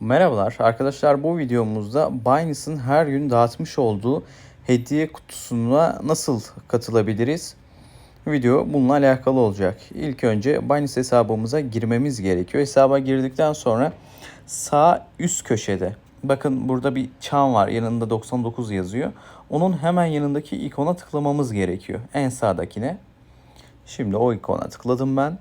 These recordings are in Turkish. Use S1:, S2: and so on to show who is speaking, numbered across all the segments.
S1: Merhabalar arkadaşlar bu videomuzda Binance'ın her gün dağıtmış olduğu hediye kutusuna nasıl katılabiliriz? Video bununla alakalı olacak. İlk önce Binance hesabımıza girmemiz gerekiyor. Hesaba girdikten sonra sağ üst köşede bakın burada bir çan var yanında 99 yazıyor. Onun hemen yanındaki ikona tıklamamız gerekiyor. En sağdakine. Şimdi o ikona tıkladım ben.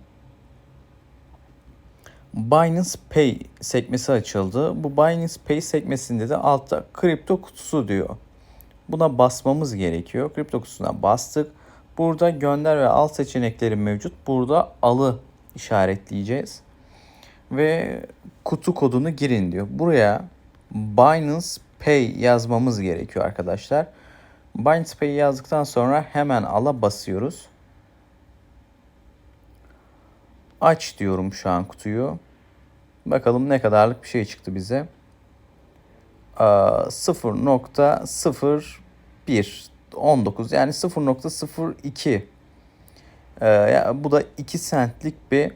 S1: Binance Pay sekmesi açıldı. Bu Binance Pay sekmesinde de altta kripto kutusu diyor. Buna basmamız gerekiyor. Kripto kutusuna bastık. Burada gönder ve al seçenekleri mevcut. Burada alı işaretleyeceğiz. Ve kutu kodunu girin diyor. Buraya Binance Pay yazmamız gerekiyor arkadaşlar. Binance Pay yazdıktan sonra hemen ala basıyoruz. Aç diyorum şu an kutuyu. Bakalım ne kadarlık bir şey çıktı bize. Aa, 0.01 19 yani 0.02 ee, bu da 2 centlik bir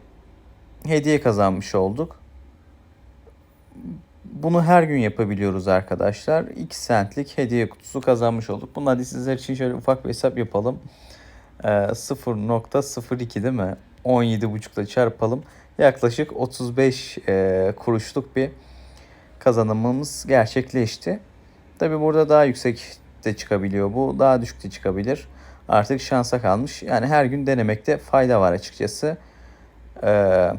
S1: hediye kazanmış olduk. Bunu her gün yapabiliyoruz arkadaşlar. 2 centlik hediye kutusu kazanmış olduk. Bunu hadi sizler için şöyle ufak bir hesap yapalım. Ee, 0.02 değil mi? 17.5 ile çarpalım. Yaklaşık 35 e, kuruşluk bir kazanımımız gerçekleşti. Tabi burada daha yüksek de çıkabiliyor bu. Daha düşük de çıkabilir. Artık şansa kalmış. Yani her gün denemekte fayda var açıkçası. Ee,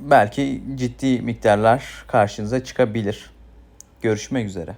S1: belki ciddi miktarlar karşınıza çıkabilir. Görüşmek üzere.